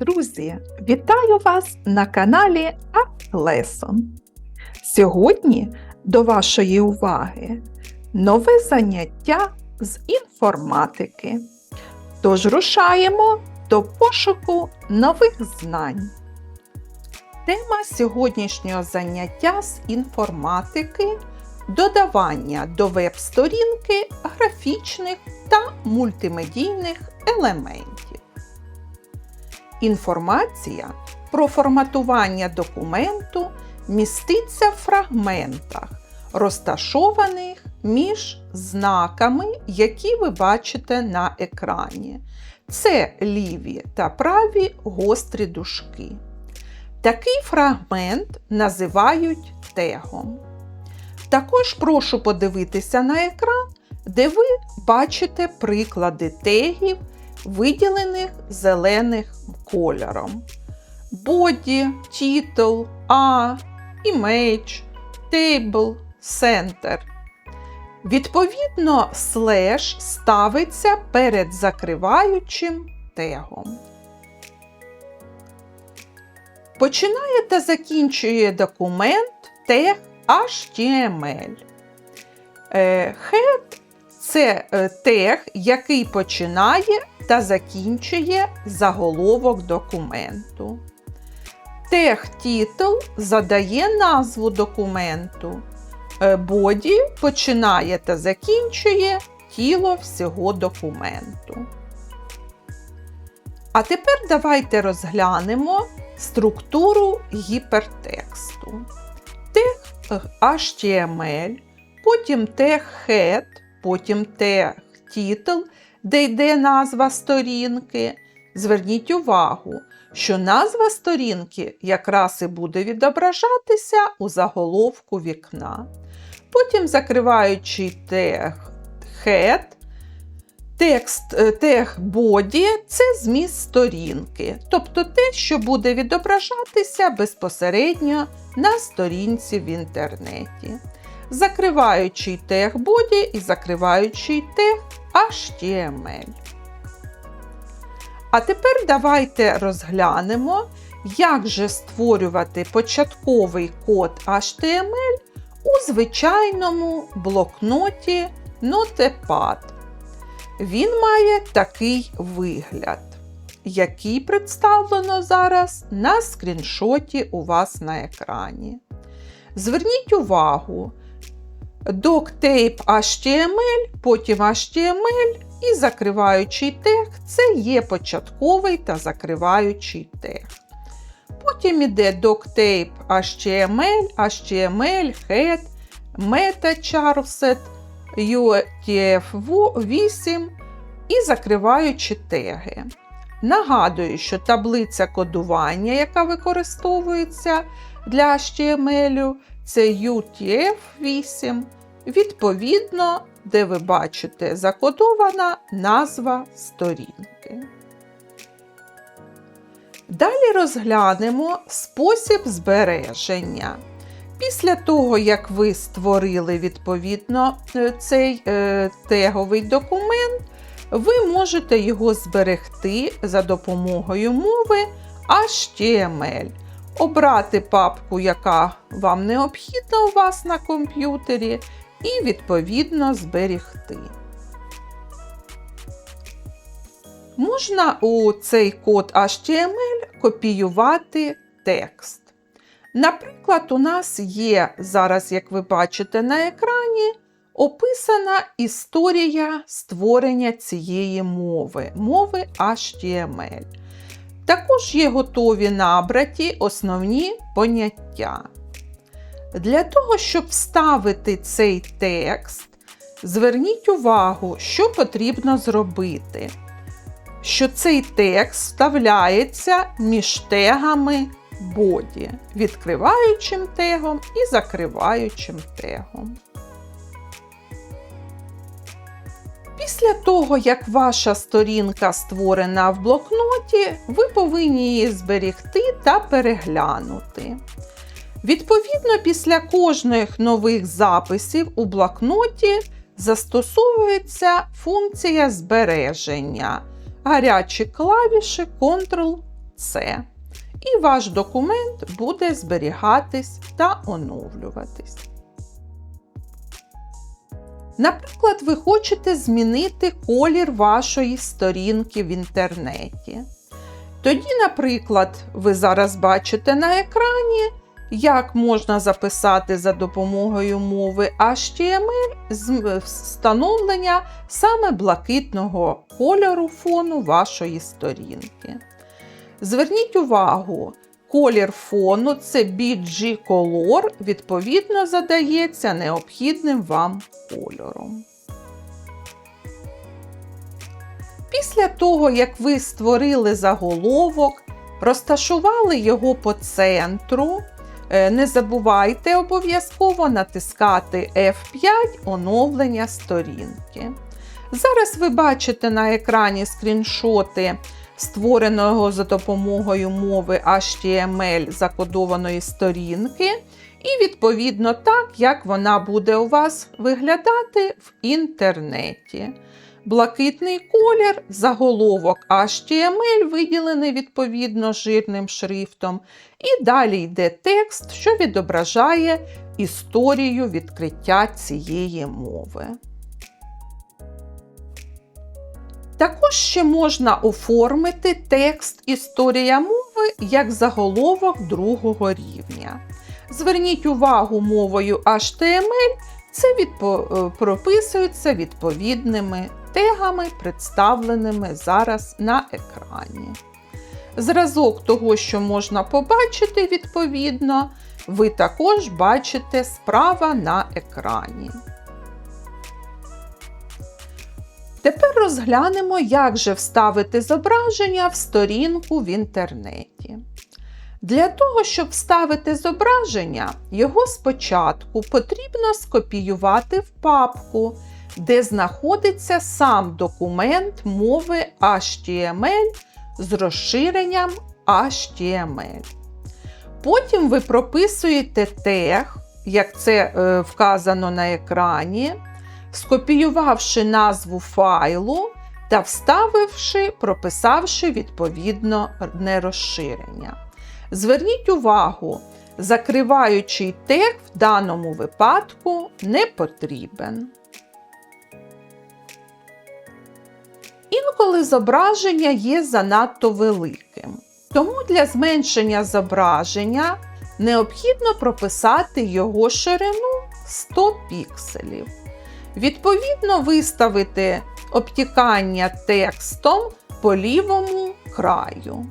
Друзі, вітаю вас на каналі ArtLesson. Сьогодні до вашої уваги нове заняття з інформатики. Тож рушаємо до пошуку нових знань. Тема сьогоднішнього заняття з інформатики додавання до веб-сторінки графічних та мультимедійних елементів. Інформація про форматування документу міститься в фрагментах, розташованих між знаками, які ви бачите на екрані. Це ліві та праві гострі дужки. Такий фрагмент називають тегом. Також прошу подивитися на екран, де ви бачите приклади тегів, виділених зелених кольором. Body, Title, A, Image, Table, Center. Відповідно, слеш ставиться перед закриваючим тегом. Починає та закінчує документ тег HTML. Е, Head – це е, тег, який починає та закінчує заголовок документу. Title задає назву документу. Е, Body починає та закінчує тіло всього документу. А тепер давайте розглянемо структуру гіпертексту. Тег HTML, потім тег Head, потім тег Title, де йде назва сторінки. Зверніть увагу, що назва сторінки якраз і буде відображатися у заголовку вікна. Потім закриваючий тег Head, Текст е, тег body – це зміст сторінки, тобто те, що буде відображатися безпосередньо на сторінці в інтернеті. Закриваючий тег body і закриваючий тег HTML. А тепер давайте розглянемо, як же створювати початковий код HTML у звичайному блокноті Notepad. Він має такий вигляд, який представлено зараз на скріншоті у вас на екрані. Зверніть увагу, doctape HTML, потім HTML і закриваючий тег це є початковий та закриваючий тег. Потім іде doctape HTML, HTML, head, meta charset, UTF-8 і закриваючи теги. Нагадую, що таблиця кодування, яка використовується для HTML, це UTF-8, відповідно, де ви бачите закодована назва сторінки. Далі розглянемо спосіб збереження. Після того, як ви створили відповідно е, цей е, теговий документ, ви можете його зберегти за допомогою мови HTML, обрати папку, яка вам необхідна у вас на комп'ютері, і відповідно зберігти. Можна у цей код HTML копіювати текст. Наприклад, у нас є зараз, як ви бачите на екрані, описана історія створення цієї мови, мови HTML. Також є готові набраті основні поняття. Для того, щоб вставити цей текст, зверніть увагу, що потрібно зробити. Що цей текст вставляється між тегами боді, відкриваючим тегом і закриваючим тегом. Після того, як ваша сторінка створена в блокноті, ви повинні її зберігти та переглянути. Відповідно, після кожних нових записів у блокноті застосовується функція збереження. Гарячі клавіші Ctrl С. І ваш документ буде зберігатись та оновлюватись. Наприклад, ви хочете змінити колір вашої сторінки в інтернеті. Тоді, наприклад, ви зараз бачите на екрані, як можна записати за допомогою мови HTML встановлення саме блакитного кольору фону вашої сторінки. Зверніть увагу, колір фону це BG Color, відповідно задається необхідним вам кольором. Після того, як ви створили заголовок, розташували його по центру, е, не забувайте обов'язково натискати F5 оновлення сторінки. Зараз ви бачите на екрані скріншоти створеного за допомогою мови HTML закодованої сторінки, і відповідно так, як вона буде у вас виглядати в інтернеті. Блакитний колір, заголовок HTML виділений відповідно жирним шрифтом, і далі йде текст, що відображає історію відкриття цієї мови. Також ще можна оформити текст Історія мови як заголовок другого рівня. Зверніть увагу мовою HTML, це відпо... прописується відповідними тегами, представленими зараз на екрані. Зразок того, що можна побачити відповідно, ви також бачите справа на екрані. Тепер розглянемо, як же вставити зображення в сторінку в інтернеті. Для того, щоб вставити зображення, його спочатку потрібно скопіювати в папку, де знаходиться сам документ мови HTML з розширенням HTML. Потім ви прописуєте тег, як це е, вказано на екрані скопіювавши назву файлу та вставивши, прописавши відповідно розширення. Зверніть увагу, закриваючий тег в даному випадку не потрібен. Інколи зображення є занадто великим. Тому для зменшення зображення необхідно прописати його ширину 100 пікселів. Відповідно, виставити обтікання текстом по лівому краю.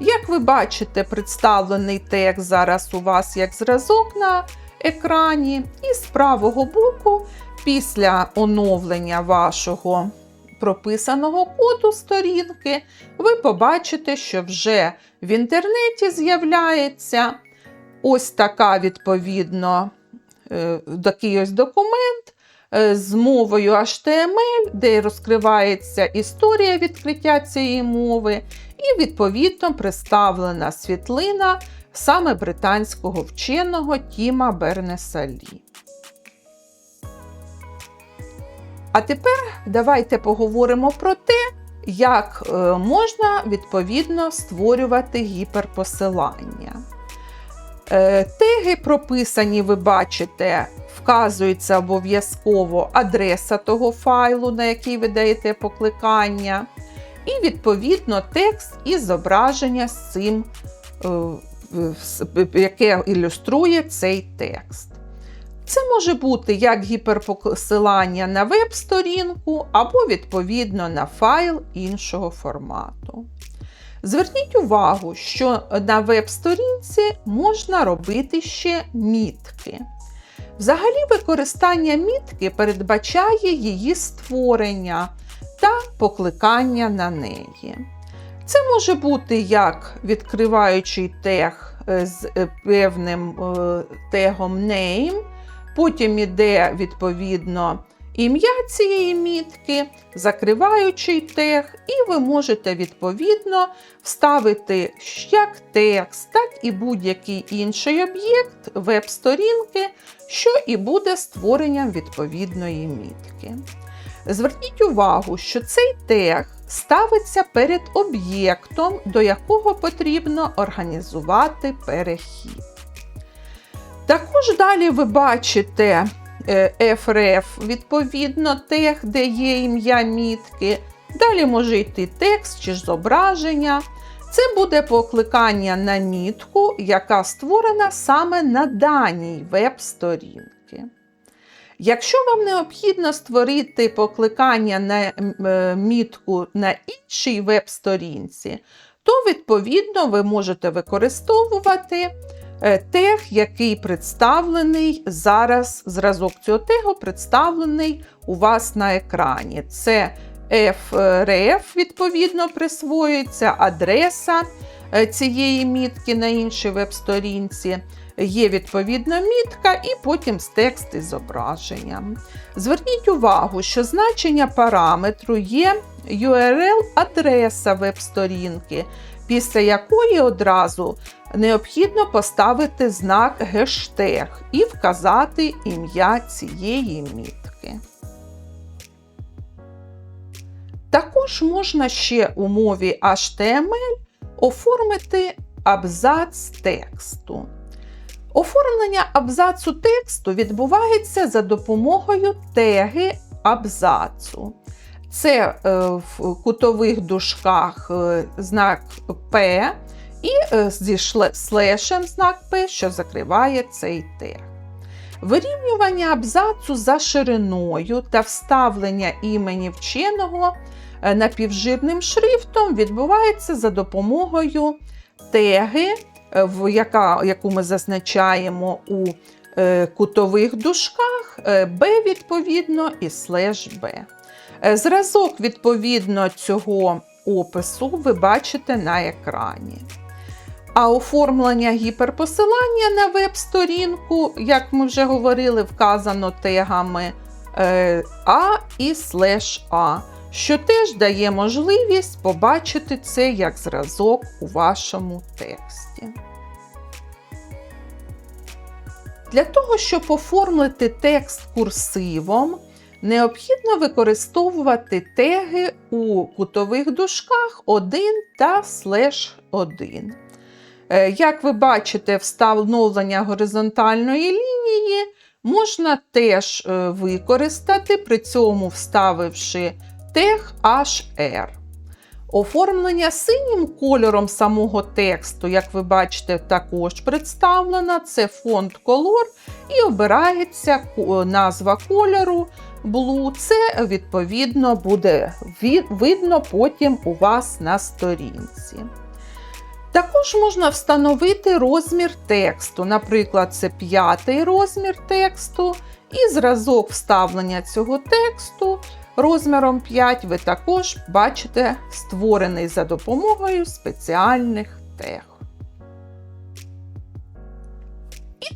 Як ви бачите, представлений текст зараз у вас як зразок на екрані, і з правого боку, після оновлення вашого прописаного коду сторінки, ви побачите, що вже в інтернеті з'являється ось така, відповідно, е, такий ось документ. Е, з мовою HTML, де розкривається історія відкриття цієї мови, і, відповідно, представлена світлина саме британського вченого Тіма Бернеса Лі. А тепер давайте поговоримо про те, як е, можна відповідно створювати гіперпосилання. Е, теги прописані, ви бачите, вказується обов'язково адреса того файлу, на який ви даєте покликання, і, відповідно, текст і зображення з цим, е, яке ілюструє цей текст. Це може бути як гіперпосилання на веб-сторінку, або, відповідно, на файл іншого формату. Зверніть увагу, що на веб-сторінці можна робити ще мітки. Взагалі, використання мітки передбачає її створення та покликання на неї. Це може бути як відкриваючий тег е, з е, певним е, тегом name, потім іде відповідно ім'я цієї мітки, закриваючий тег, і ви можете відповідно вставити як текст, так і будь-який інший об'єкт веб-сторінки, що і буде створенням відповідної мітки. Зверніть увагу, що цей тег ставиться перед об'єктом, до якого потрібно організувати перехід. Також далі ви бачите е, FRF, відповідно, тег, де є ім'я мітки. Далі може йти текст чи зображення. Це буде покликання на мітку, яка створена саме на даній веб-сторінки. Якщо вам необхідно створити покликання на е, мітку на іншій веб-сторінці, то, відповідно, ви можете використовувати е, тег, який представлений зараз, зразок цього тегу представлений у вас на екрані. Це FRF, відповідно, присвоюється адреса е, цієї мітки на іншій веб-сторінці. Є відповідна мітка, і потім з текст і зображенням. Зверніть увагу, що значення параметру є URL-адреса веб-сторінки, після якої одразу необхідно поставити знак гештег і вказати ім'я цієї мітки. Також можна ще у мові HTML оформити абзац тексту. Оформлення абзацу тексту відбувається за допомогою теги абзацу. Це е, в кутових дужках е, знак P і е, зі слешем знак P, що закриває цей тег. Вирівнювання абзацу за шириною та вставлення імені вченого напівжирним шрифтом відбувається за допомогою теги яку ми зазначаємо у кутових дужках, B, відповідно, і слеш B. Е, зразок, відповідно, цього опису ви бачите на екрані. А оформлення гіперпосилання на веб-сторінку, як ми вже говорили, вказано тегами е, А і слеш А що теж дає можливість побачити це як зразок у вашому тексті. Для того, щоб оформити текст курсивом, необхідно використовувати теги у кутових дужках 1 та слеш 1. Е, як ви бачите, встановлення горизонтальної лінії можна теж е, використати, при цьому вставивши тег HR. Оформлення синім кольором самого тексту, як ви бачите, також представлено. Це фонд колор і обирається назва кольору Blue. Це, відповідно, буде видно потім у вас на сторінці. Також можна встановити розмір тексту. Наприклад, це п'ятий розмір тексту, і зразок вставлення цього тексту розміром 5 ви також бачите створений за допомогою спеціальних тег.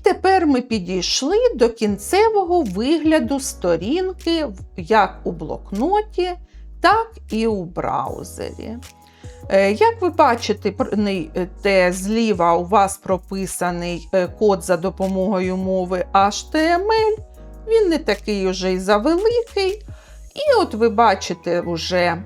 Тепер ми підійшли до кінцевого вигляду сторінки як у блокноті, так і у браузері. Е, як ви бачите, те зліва у вас прописаний е, код за допомогою мови HTML, він не такий уже й завеликий, і от ви бачите вже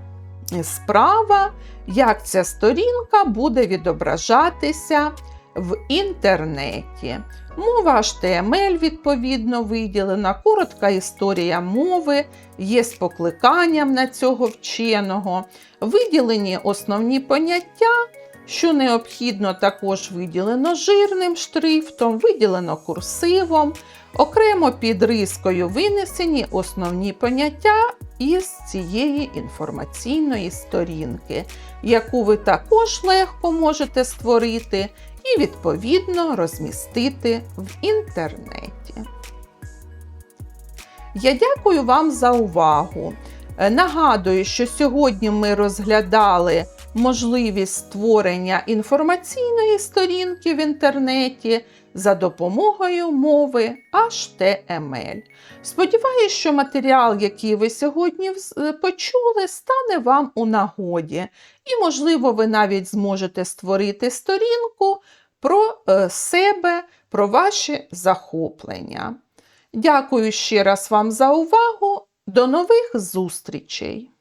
справа, як ця сторінка буде відображатися в інтернеті. Мова HTML, відповідно, виділена, коротка історія мови, є з покликанням на цього вченого, виділені основні поняття, що необхідно також виділено жирним шрифтом, виділено курсивом, окремо під рискою винесені основні поняття із цієї інформаційної сторінки, яку ви також легко можете створити і, відповідно, розмістити в інтернеті. Я дякую вам за увагу. Нагадую, що сьогодні ми розглядали можливість створення інформаційної сторінки в інтернеті за допомогою мови HTML. Сподіваюсь, що матеріал, який ви сьогодні е, почули, стане вам у нагоді, і, можливо, ви навіть зможете створити сторінку про е, себе, про ваші захоплення. Дякую ще раз вам за увагу. До нових зустрічей!